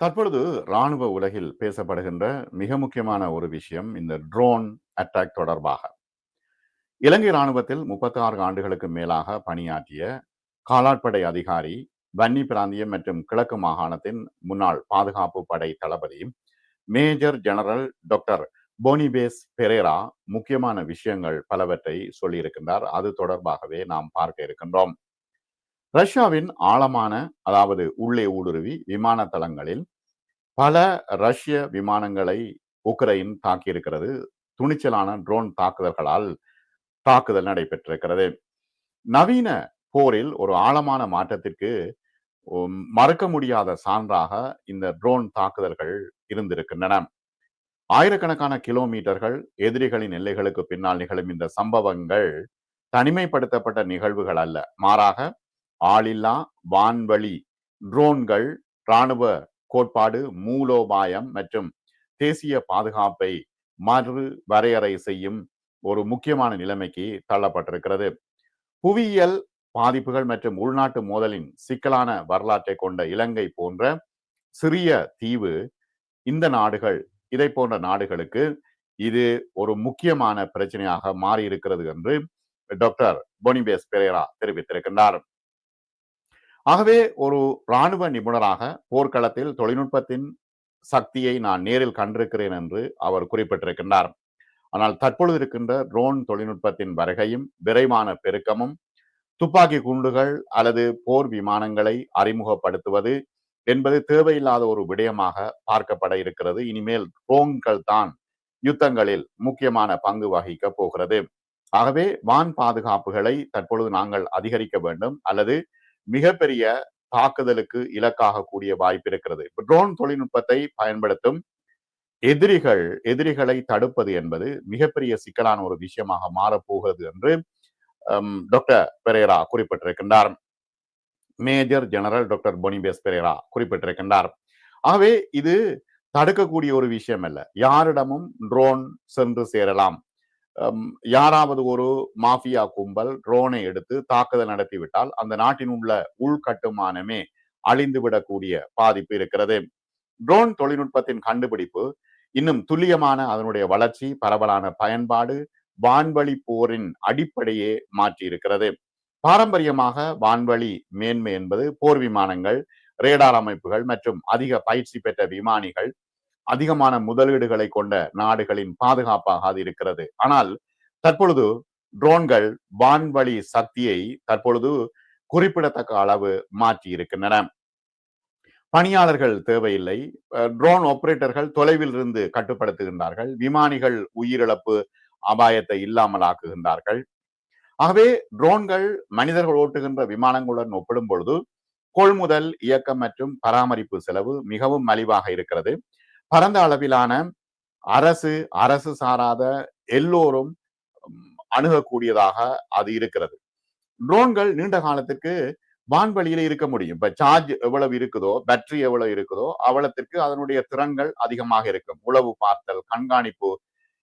தற்பொழுது ராணுவ உலகில் பேசப்படுகின்ற மிக முக்கியமான ஒரு விஷயம் இந்த ட்ரோன் அட்டாக் தொடர்பாக. இலங்கை ராணுவத்தில் முப்பத்தி ஆறு ஆண்டுகளுக்கு மேலாக பணியாற்றிய காலாட்படை அதிகாரி வன்னி பிராந்தியம் மற்றும் கிழக்கு மாகாணத்தின் முன்னாள் பாதுகாப்பு படை தளபதி major general doctor Boniface Perera முக்கியமான விஷயங்கள் பலவற்றை சொல்லியிருக்கின்றார். அது தொடர்பாகவே நாம் பார்க்க இருக்கின்றோம். ரஷ்யாவின் ஆழமான அதாவது உள்ளே ஊடுருவி விமான தளங்களில் பல ரஷ்ய விமானங்களை உக்ரைன் தாக்கியிருக்கிறது. துணிச்சலான ட்ரோன் தாக்குதல்களால் தாக்குதல் நடைபெற்றிருக்கிறது. நவீன போரில் ஒரு ஆழமான மாற்றத்திற்கு மறுக்க முடியாத சான்றாக இந்த ட்ரோன் தாக்குதல்கள் இருந்திருக்கின்றன. ஆயிரக்கணக்கான கிலோமீட்டர்கள் எதிரிகளின் எல்லைகளுக்கு பின்னால் நிகழும் இந்த சம்பவங்கள் தனிமைப்படுத்தப்பட்ட நிகழ்வுகள் அல்ல. மாறாக ஆளில்லா வான்வழி ட்ரோன்கள் இராணுவ கோட்பாடு மூலோபாயம் மற்றும் தேசிய பாதுகாப்பை மறு வரையறை செய்யும் ஒரு முக்கியமான நிலைமைக்கு தள்ளப்பட்டிருக்கிறது. புவியியல் பாதிப்புகள் மற்றும் உள்நாட்டு மோதலின் சிக்கலான வரலாற்றை கொண்ட இலங்கை போன்ற சிறிய தீவு இந்த நாடுகள் இதை போன்ற நாடுகளுக்கு இது ஒரு முக்கியமான பிரச்சனையாக மாறி இருக்கிறது என்று டாக்டர் பொனிபேஸ் பெரேரா தெரிவித்திருக்கின்றார். ஆகவே ஒரு இராணுவ நிபுணராக போர்க்களத்தில் தொழில்நுட்பத்தின் சக்தியை நான் நேரில் கண்டிருக்கிறேன் என்று அவர் குறிப்பிட்டிருக்கின்றார். ஆனால் தற்பொழுது இருக்கின்ற ட்ரோன் தொழில்நுட்பத்தின் வருகையும் விரைவான பெருக்கமும் துப்பாக்கி குண்டுகள் அல்லது போர் விமானங்களை அறிமுகப்படுத்துவது என்பது தேவையில்லாத ஒரு விடயமாக பார்க்கப்பட இருக்கிறது. இனிமேல் ட்ரோன்கள் தான் யுத்தங்களில் முக்கியமான பங்கு வகிக்க போகிறது. ஆகவே வான் பாதுகாப்புகளை தற்பொழுது நாங்கள் அதிகரிக்க வேண்டும். அல்லது மிகப்பெரிய தாக்குதலுக்கு இலக்காக கூடிய வாய்ப்பு இருக்கிறது. இப்போ ட்ரோன் தொழில்நுட்பத்தை பயன்படுத்தும் எதிரிகள் எதிரிகளை தடுப்பது என்பது மிகப்பெரிய சிக்கலான ஒரு விஷயமாக மாறப்போகிறது என்று டாக்டர் பெரேரா குறிப்பிட்டிருக்கின்றார். Major general doctor Boniface Perera குறிப்பிட்டிருக்கின்றார். ஆகவே இது தடுக்கக்கூடிய ஒரு விஷயம் அல்ல யாரிடமும் ட்ரோன் சென்று சேரலாம். யாராவது ஒரு மாஃபியா கும்பல் ட்ரோனை எடுத்து தாக்குதல் நடத்திவிட்டால் அந்த நாட்டின் உள்ள உள்கட்டுமானமே அழிந்து விடக்கூடிய பாதிப்பு இருக்கிறது. ட்ரோன் தொழில்நுட்பத்தின் கண்டுபிடிப்பு இன்னும் துல்லியமான அதனுடைய வளர்ச்சி பரவலான பயன்பாடு வான்வழி போரின் அடிப்படையே மாற்றி இருக்கிறது. பாரம்பரியமாக வான்வழி மேன்மை என்பது போர் விமானங்கள் ரேடார் அமைப்புகள் மற்றும் அதிக பயிற்சி பெற்ற விமானிகள் அதிகமான முதலீடுகளை கொண்ட நாடுகளின் பாதுகாப்பாக அது இருக்கிறது. ஆனால் தற்பொழுது ட்ரோன்கள் வான்வழி சக்தியை தற்பொழுது குறிப்பிடத்தக்க அளவு மாற்றி இருக்கின்றன. பணியாளர்கள் தேவையில்லை. ட்ரோன் ஆபரேட்டர்கள் தொலைவில் இருந்து கட்டுப்படுத்துகின்றார்கள். விமானிகள் உயிரிழப்பு அபாயத்தை இல்லாமல் ஆக்குகின்றார்கள். ஆகவே ட்ரோன்கள் மனிதர்கள் ஓட்டுகின்ற விமானங்களுடன் ஒப்பிடும் பொழுது கொள்முதல் இயக்கம் மற்றும் பராமரிப்பு செலவு மிகவும் மலிவாக இருக்கிறது. பரந்த அளவிலான அரசு அரசு சாராத எல்லோரும் அணுகக்கூடியதாக அது இருக்கிறது. ட்ரோன்கள் நீண்ட காலத்துக்கு வான்வழியில இருக்க முடியும். இப்ப சார்ஜ் எவ்வளவு இருக்குதோ பேட்டரி எவ்வளவு இருக்குதோ அவ்வளத்திற்கு அதனுடைய திறன்கள் அதிகமாக இருக்கும். உளவு பார்த்தல் கண்காணிப்பு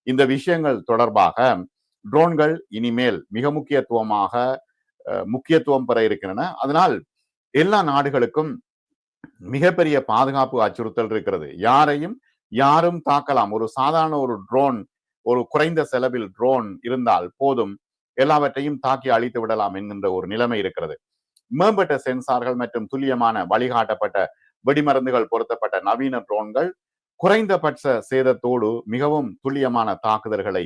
இந்த விஷயங்கள் தொடர்பாக ட்ரோன்கள் இனிமேல் மிக முக்கியத்துவமாக முக்கியத்துவம் பெற இருக்கின்றன. அதனால் எல்லா நாடுகளுக்கும் மிகப்பெரிய பாதுகாப்பு அச்சுறுத்தல் இருக்கிறது. யாரையும் யாரும் தாக்கலாம். ஒரு சாதாரண ஒரு ட்ரோன் ஒரு குறைந்த செலவில் ட்ரோன் இருந்தால் போதும். எல்லாவற்றையும் தாக்கி அழித்து விடலாம் என்கின்ற ஒரு நிலைமை இருக்கிறது. மேம்பட்ட சென்சார்கள் மற்றும் துல்லியமான வழிகாட்டப்பட்ட வெடிமருந்துகள் பொருத்தப்பட்ட நவீன ட்ரோன்கள் குறைந்தபட்ச சேதத்தோடு மிகவும் துல்லியமான தாக்குதல்களை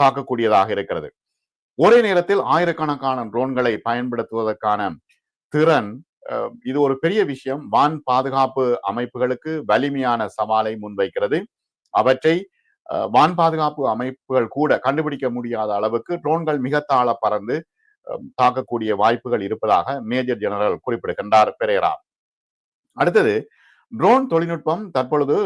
தாக்கக்கூடியதாக இருக்கிறது. ஒரே நேரத்தில் ஆயிரக்கணக்கான ட்ரோன்களை பயன்படுத்துவதற்கான திறன் இது ஒரு பெரிய விஷயம். வான் பாதுகாப்பு அமைப்புகளுக்கு வலிமையான சவாலை முன்வைக்கிறது. அவற்றை வான் பாதுகாப்பு அமைப்புகள் கூட கண்டுபிடிக்க முடியாத அளவுக்கு ட்ரோன்கள் மிக தாழ பறந்து தாக்கக்கூடிய வாய்ப்புகள் இருப்பதாக மேஜர் ஜெனரல் குறிப்பிடுகின்றார் பெரேரா. அடுத்தது ட்ரோன் தொழில்நுட்பம் தற்பொழுது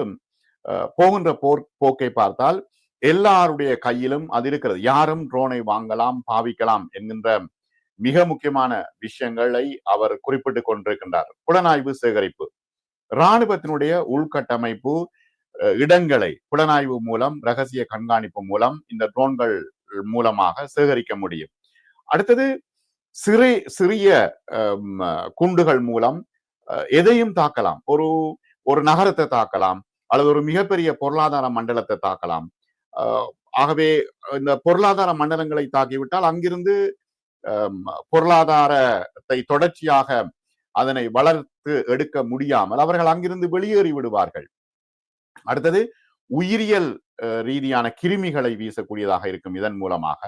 போகின்ற போர் போக்கை பார்த்தால் எல்லாருடைய கையிலும் அது இருக்கிறது. யாரும் ட்ரோனை வாங்கலாம் பாவிக்கலாம் என்கின்ற மிக முக்கியமான விஷயங்களை அவர் குறிப்பிட்டு கொண்டிருக்கின்றார். புலனாய்வு சேகரிப்பு. இராணுவத்தினுடைய உள்கட்டமைப்பு இடங்களை புலனாய்வு மூலம் ரகசிய கண்காணிப்பு மூலம் இந்த ட்ரோன்கள் மூலமாக சேகரிக்க முடியும். அடுத்தது சிறிய சிறிய குண்டுகள் மூலம் எதையும் தாக்கலாம். ஒரு ஒரு நகரத்தை தாக்கலாம் அல்லது ஒரு மிகப்பெரிய பொருளாதார மண்டலத்தை தாக்கலாம். ஆகவே இந்த பொருளாதார மண்டலங்களை தாக்கிவிட்டால் அங்கிருந்து பொருளாதாரத்தை தொடர்ச்சியாக அதனை வளர்த்து எடுக்க முடியாமல் அவர்கள் அங்கிருந்து வெளியேறி விடுவார்கள். அடுத்தது உயிரியல் ரீதியான கிருமிகளை வீசக்கூடியதாக இருக்கும் இதன் மூலமாக.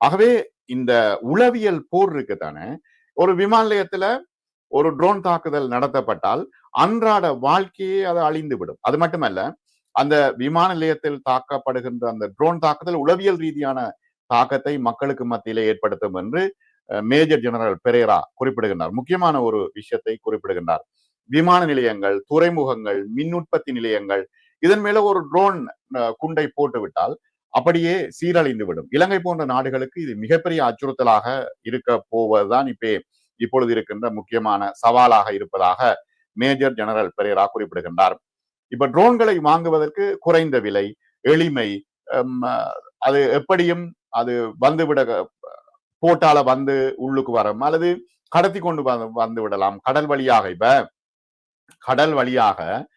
ஆகவே இந்த உளவியல் போர் இருக்குதானே ஒரு விமான நிலையத்துல ஒரு ட்ரோன் தாக்குதல் நடத்தப்பட்டால் அன்றாட வாழ்க்கையே அது அழிந்து விடும் அது மட்டுமல்ல அந்த விமான நிலையத்தில் தாக்கப்படுகின்ற அந்த ட்ரோன் தாக்குதல் உளவியல் ரீதியான தாக்கத்தை மக்களுக்கு மத்தியிலே ஏற்படுத்தும் என்று மேஜர் ஜெனரல் பெரேரா குறிப்பிடுகின்றார். முக்கியமான ஒரு விஷயத்தை குறிப்பிடுகின்றார். விமான நிலையங்கள் துறைமுகங்கள் மின் உற்பத்தி நிலையங்கள் இதன் மேல ஒரு ட்ரோன் குண்டை போட்டுவிட்டால் அப்படியே சீரழிந்து விடும். இலங்கை போன்ற நாடுகளுக்கு இது மிகப்பெரிய அச்சுறுத்தலாக இருக்க போவதுதான் இப்போ இப்பொழுது இருக்கின்ற முக்கியமான சவாலாக இருப்பதாக மேஜர் ஜெனரல் பெரேரா குறிப்பிடுகின்றார். இப்ப ட்ரோன்களை வாங்குவதற்கு குறைந்த விலை எளிமை அது எப்படியும் அது வந்துவிட போட்டால வந்து உள்ளுக்கு வரும். அல்லது கடத்தி கொண்டு வந்து- வந்து விடலாம். கடல் வழியாக இப்ப கடல் வழியாக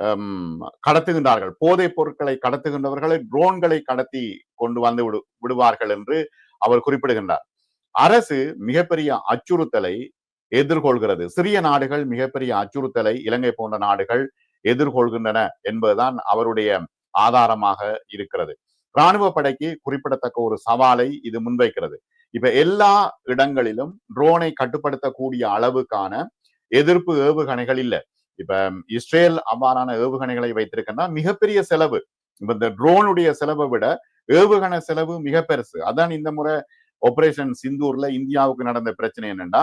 ஹம், கடத்துகின்றார்கள். போதைப் பொருட்களை கடத்துகின்றவர்களை ட்ரோன்களை கடத்தி கொண்டு வந்து விடு விடுவார்கள் என்று அவர் குறிப்பிடுகின்றார். அரசு மிகப்பெரிய அச்சுறுத்தலை எதிர்கொள்கிறது. சிறிய நாடுகள் மிகப்பெரிய அச்சுறுத்தலை இலங்கை போன்ற நாடுகள் எதிர்கொள்கின்றன என்பதுதான் அவருடைய ஆதாரமாக இருக்கிறது. ராணுவ படைக்கு குறிப்பிடத்தக்க ஒரு சவாலை இது முன்வைக்கிறது. இப்ப எல்லா இடங்களிலும் ட்ரோனை கட்டுப்படுத்தக்கூடிய அளவுக்கான எதிர்ப்பு ஏவுகணைகள் இல்லை. இப்ப இஸ்ரேல் அவ்வாறான ஏவுகணைகளை வைத்திருக்கன்னா மிகப்பெரிய செலவு. இப்ப இந்த ட்ரோனுடைய செலவை விட ஏவுகணை செலவு மிக பெருசு. அதான் இந்த முறை ஆபரேஷன் சிந்தூர்ல இந்தியாவுக்கு நடந்த பிரச்சனை என்னன்னா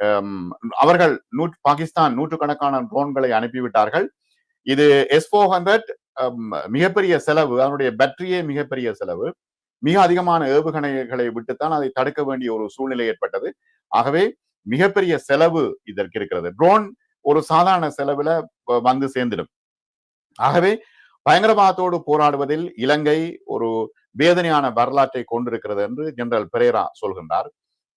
ஹம், அவர்கள் நூற்று பாகிஸ்தான் நூற்றுக்கணக்கான ட்ரோன்களை அனுப்பிவிட்டார்கள். இது எஸ் ஃபோர் ஹண்ட்ரட் மிகப்பெரிய செலவு அதனுடைய பேட்டரியே மிகப்பெரிய செலவு. மிக அதிகமான ஏவுகணைகளை விட்டுத்தான் அதை தடுக்க வேண்டிய ஒரு சூழ்நிலை ஏற்பட்டது. ஆகவே மிகப்பெரிய செலவு இதற்கு இருக்கிறது. ட்ரோன் ஒரு சாதாரண செலவுல வந்து சேர்ந்துடும். ஆகவே பயங்கரவாதத்தோடு போராடுவதில் இலங்கை ஒரு வேதனையான வரலாற்றை கொண்டிருக்கிறது என்று ஜெனரல் பெரேரா சொல்கின்றார்.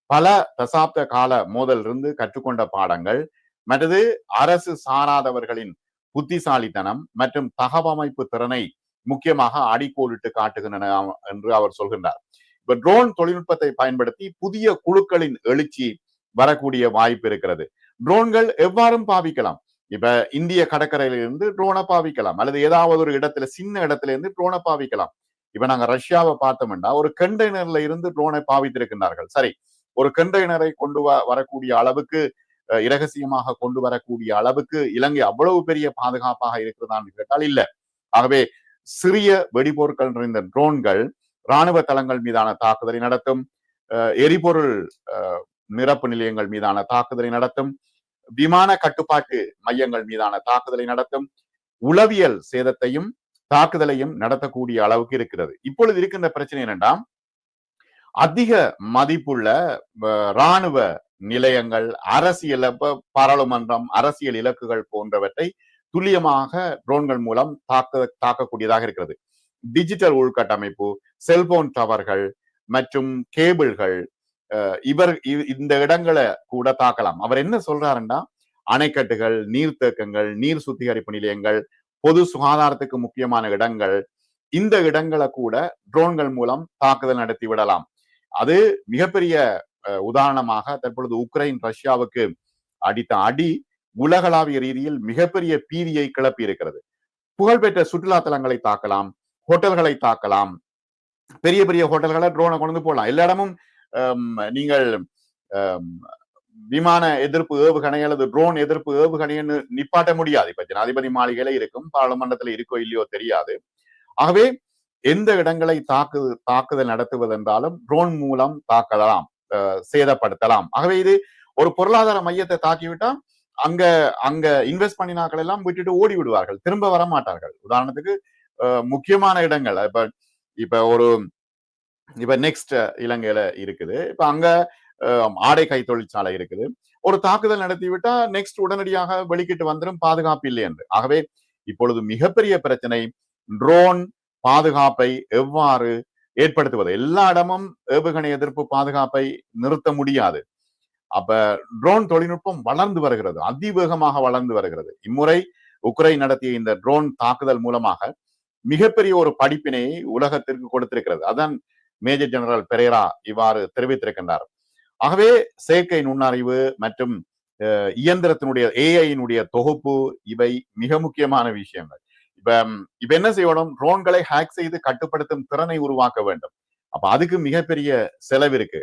பல தசாப்த கால மோதலிருந்து கற்றுக்கொண்ட பாடங்கள் மற்றது அரசு சாராதவர்களின் புத்திசாலித்தனம் மற்றும் தகவமைப்பு திறனை முக்கியமாக அடிக்கோலிட்டு காட்டுகின்றன என்று அவர் சொல்கின்றார். இப்ப ட்ரோன் தொழில்நுட்பத்தை பயன்படுத்தி புதிய குழுக்களின் எழுச்சி வரக்கூடிய வாய்ப்பு இருக்கிறது. ட்ரோன்கள் எவ்வாறும் பாவிக்கலாம்? இப்ப இந்திய கடற்கரையிலிருந்து ட்ரோனை பாவிக்கலாம். அல்லது ஏதாவது ஒரு இடத்துல சின்ன இடத்துல இருந்து ட்ரோனை பாவிக்கலாம். இப்ப நாங்க ரஷ்யாவை பார்த்தோம்னா ஒரு கண்டெய்னர்ல இருந்து ட்ரோனை பாவித்திருக்கின்றார்கள். சரி ஒரு கண்டெய்னரை கொண்டு வ- வரக்கூடிய அளவுக்கு இரகசியமாக கொண்டு வரக்கூடிய அளவுக்கு இலங்கை அவ்வளவு பெரிய பாதுகாப்பாக இருக்கிறதான்னு கேட்டால் இல்ல. ஆகவே சிறிய வெடிபொருட்கள் நிறைந்த ட்ரோன்கள் ராணுவ தளங்கள் மீதான தாக்குதலை நடத்தும் அஹ், எரிபொருள் நிரப்பு நிலையங்கள் மீதான தாக்குதலை நடத்தும் விமான கட்டுப்பாட்டு மையங்கள் மீதான தாக்குதலை நடத்தும் உளவியல் சேதத்தையும் தாக்குதலையும் நடத்தக்கூடிய அளவுக்கு இருக்கிறது. இப்பொழுது இருக்கின்ற பிரச்சனை என்னென்னா அதிக மதிப்புள்ள இராணுவ ராணுவ நிலையங்கள் அரசியல் பாராளுமன்றம் அரசியல் இலக்குகள் போன்றவற்றை துல்லியமாக ட்ரோன்கள் மூலம் தாக்க தாக்கக்கூடியதாக இருக்கிறது. டிஜிட்டல் உள்கட்டமைப்பு செல்போன் டவர்கள் மற்றும் கேபிள்கள் இவர் இ- இந்த இடங்களை கூட தாக்கலாம். அவர் என்ன சொல்றாருன்னா அணைக்கட்டுகள் நீர்த்தேக்கங்கள் நீர் சுத்திகரிப்பு நிலையங்கள் பொது சுகாதாரத்துக்கு முக்கியமான இடங்கள் இந்த இடங்களை கூட ட்ரோன்கள் மூலம் தாக்குதல் நடத்தி விடலாம். அது மிகப்பெரிய உதாரணமாக தற்பொழுது உக்ரைன் ரஷ்யாவுக்கு அடித்த அடி உலகளாவிய ரீதியில் மிகப்பெரிய பீதியை கிளப்பி இருக்கிறது புகழ்பெற்ற சுற்றுலா தலங்களை தாக்கலாம் ஹோட்டல்களை தாக்கலாம் பெரிய பெரிய ஹோட்டல்களை ட்ரோனை கொண்டு போகலாம் எல்லா இடமும் நீங்கள் விமான எதிர்ப்பு ஏவுகணை அல்லது ட்ரோன் எதிர்ப்பு ஏவுகணைன்னு நிப்பாட்ட முடியாது. இப்ப ஜனாதிபதி மாளிகையில இருக்கும் பாராளுமன்றத்துல இருக்கோ இல்லையோ தெரியாது. ஆகவே எந்த இடங்களை தாக்கு தாக்குதல் நடத்துவதென்றாலும் ட்ரோன் மூலம் தாக்கலாம். சேதப்படுத்தலாம். ஆகவே இது ஒரு பொருளாதார மையத்தை தாக்கிவிட்டா அங்க அங்க இன்வெஸ்ட் பண்ணினாக்கள் எல்லாம் விட்டுட்டு ஓடி விடுவார்கள் திரும்ப வர மாட்டார்கள் உதாரணத்துக்கு முக்கியமான இடங்கள். இப்ப இப்ப ஒரு இப்ப நெக்ஸ்ட் இலங்கையில இருக்குது. இப்ப அங்க ஆடை கை தொழிற்சாலை இருக்குது. ஒரு தாக்குதல் நடத்தி விட்டா நெக்ஸ்ட் உடனடியாக வெளிக்கிட்டு வந்துடும் பாதுகாப்பு இல்லை என்று. ஆகவே இப்பொழுது மிகப்பெரிய பிரச்சனை ட்ரோன் பாதுகாப்பை எவ்வாறு ஏற்படுத்துவது. எல்லா இடமும் ஏவுகணை எதிர்ப்பு பாதுகாப்பை நிறுத்த முடியாது. அப்ப ட்ரோன் தொழில்நுட்பம் வளர்ந்து வருகிறது. அதிவேகமாக வளர்ந்து வருகிறது. இம்முறை உக்ரைன் நடத்திய இந்த ட்ரோன் தாக்குதல் மூலமாக மிகப்பெரிய ஒரு படிப்பினை உலகத்திற்கு கொடுத்திருக்கிறது. அதான் மேஜர் ஜெனரல் பெரேரா இவ்வாறு தெரிவித்திருக்கின்றார். ஆகவே செயற்கை நுண்ணறிவு மற்றும் இயந்திரத்தினுடைய ஏஐயினுடைய தொகுப்பு இவை மிக முக்கியமான விஷயங்கள். இப்ப இப்ப என்ன செய்யணும்? ட்ரோன்களை ஹேக் செய்து கட்டுப்படுத்தும் திறனை உருவாக்க வேண்டும். அப்ப அதுக்கு மிகப்பெரிய செலவு இருக்கு.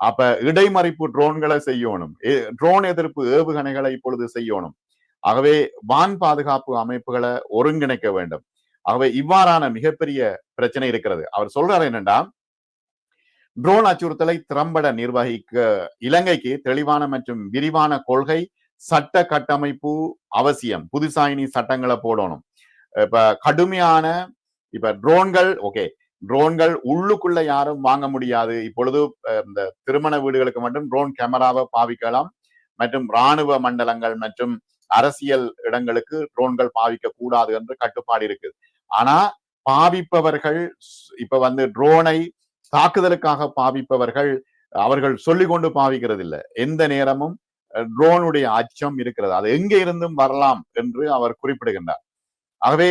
அப்ப இடைமறிப்பு ட்ரோன்களை செய்யணும். ட்ரோன் எதிர்ப்பு ஏவுகணைகளை இப்பொழுது செய்யணும். ஆகவே வான் பாதுகாப்பு அமைப்புகளை ஒருங்கிணைக்க வேண்டும். ஆகவே இவ்வாறான மிகப்பெரிய பிரச்சனை இருக்கிறது. அவர் சொல்றாரு என்னன்னா ட்ரோன் அச்சுறுத்தலை திறம்பட நிர்வகிக்க இலங்கைக்கு தெளிவான மற்றும் விரிவான கொள்கை சட்ட கட்டமைப்பு அவசியம். புதுசாயினி சட்டங்களை போடணும். இப்ப கடுமையான இப்ப ட்ரோன்கள் ஓகே ட்ரோன்கள் உள்ளுக்குள்ள யாரும் வாங்க முடியாது. இப்பொழுது இந்த திருமண வீடுகளுக்கு மட்டும் ட்ரோன் கேமராவை பாவிக்கலாம். மற்றும் இராணுவ மண்டலங்கள் மற்றும் அரசியல் இடங்களுக்கு ட்ரோன்கள் பாவிக்க கூடாது என்று கட்டுப்பாடு இருக்குது. ஆனா பாவிப்பவர்கள் இப்ப வந்து ட்ரோனை தாக்குதலுக்காக பாவிப்பவர்கள் அவர்கள் சொல்லிக்கொண்டு பாவிக்கிறது இல்லை எந்த நேரமும் ட்ரோனுடைய அச்சம் இருக்கிறது. அது எங்கே இருந்தும் வரலாம் என்று அவர் குறிப்பிடுகின்றார். ஆகவே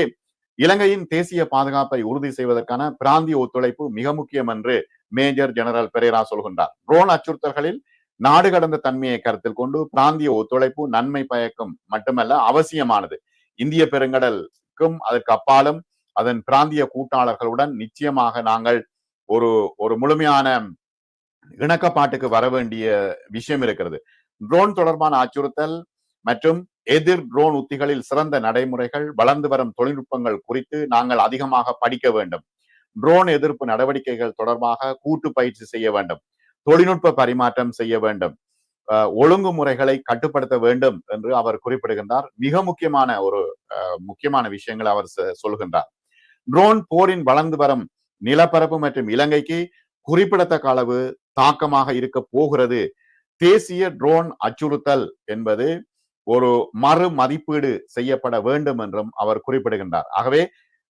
இலங்கையின் தேசிய பாதுகாப்பை உறுதி செய்வதற்கான பிராந்திய ஒத்துழைப்பு மிக முக்கியம் என்று மேஜர் ஜெனரல் பெரேரா சொல்கின்றார். ட்ரோன் அச்சுறுத்தல்களில் நாடு கடந்த தன்மையை கருத்தில் கொண்டு பிராந்திய ஒத்துழைப்பு நன்மை பயக்கும் மட்டுமல்ல அவசியமானது. இந்திய பெருங்கடலுக்கும் அதற்கு அப்பாலும் அதன் பிராந்திய கூட்டாளர்களுடன் நிச்சயமாக நாங்கள் ஒரு ஒரு முழுமையான இணக்கப்பாட்டுக்கு வர வேண்டிய விஷயம் இருக்கிறது. ட்ரோன் தொடர்பான அச்சுறுத்தல் மற்றும் எதிர் ட்ரோன் உத்திகளில் சிறந்த நடைமுறைகள் வளர்ந்து வரும் தொழில்நுட்பங்கள் குறித்து நாங்கள் அதிகமாக படிக்க வேண்டும். ட்ரோன் எதிர்ப்பு நடவடிக்கைகள் தொடர்பாக கூட்டு பயிற்சி செய்ய வேண்டும். தொழில்நுட்ப பரிமாற்றம் செய்ய வேண்டும். ஒழுங்குமுறைகளை கட்டுப்படுத்த வேண்டும் என்று அவர் குறிப்பிடுகின்றார். மிக முக்கியமான ஒரு முக்கியமான விஷயங்களை அவர் சொல்கின்றார். ட்ரோன் போரின் வளர்ந்து வரும் நிலப்பரப்பு மற்றும் இலங்கைக்கு குறிப்பிடத்தக்க அளவு தாக்கமாக இருக்க போகிறது. தேசிய ட்ரோன் அச்சுறுத்தல் என்பது ஒரு மறு மதிப்பீடு செய்யப்பட வேண்டும் என்றும் அவர் குறிப்பிடுகின்றார். ஆகவே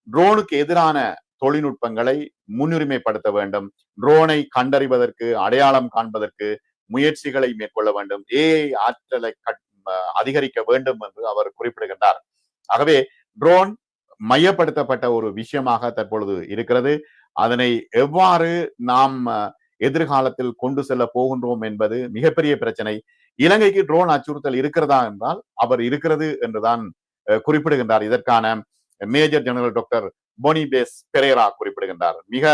ட்ரோனுக்கு எதிரான தொழில்நுட்பங்களை முன்னுரிமைப்படுத்த வேண்டும். ட்ரோனை கண்டறிவதற்கு அடையாளம் காண்பதற்கு முயற்சிகளை மேற்கொள்ள வேண்டும். ஏஐ ஆற்றலை அதிகரிக்க வேண்டும் என்று அவர் குறிப்பிடுகின்றார். ஆகவே ட்ரோன் மையப்படுத்தப்பட்ட ஒரு விஷயமாக தற்பொழுது இருக்கிறது. அதனை எவ்வாறு நாம் எதிர்காலத்தில் கொண்டு செல்ல போகின்றோம் என்பது மிகப்பெரிய பிரச்சனை. இலங்கைக்கு ட்ரோன் அச்சுறுத்தல் இருக்கிறதா என்றால் அவர் இருக்கிறது என்றுதான் குறிப்பிடுகின்றார். இதற்கான major general doctor Boniface Perera குறிப்பிடுகின்றார். மிக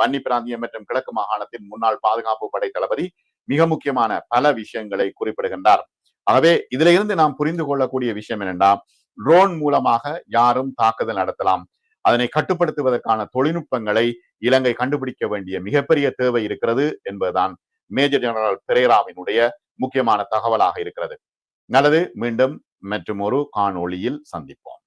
வன்னி பிராந்தியம் மற்றும் கிழக்கு மாகாணத்தின் முன்னாள் பாதுகாப்பு படை தளபதி மிக முக்கியமான பல விஷயங்களை குறிப்பிடுகின்றார். ஆகவே இதுல இருந்து நாம் புரிந்து கொள்ளக்கூடிய விஷயம் என்னென்னா ட்ரோன் மூலமாக யாரும் தாக்குதல் நடத்தலாம். அதனை கட்டுப்படுத்துவதற்கான தொழில்நுட்பங்களை இலங்கை கண்டுபிடிக்க வேண்டிய மிகப்பெரிய தேவை இருக்கிறது என்பதுதான் மேஜர் ஜெனரல் பெரேராவினுடைய முக்கியமான தகவலாக இருக்கிறது. நல்லது. மீண்டும் மற்றும் ஒரு காணொளியில் சந்திப்போம்.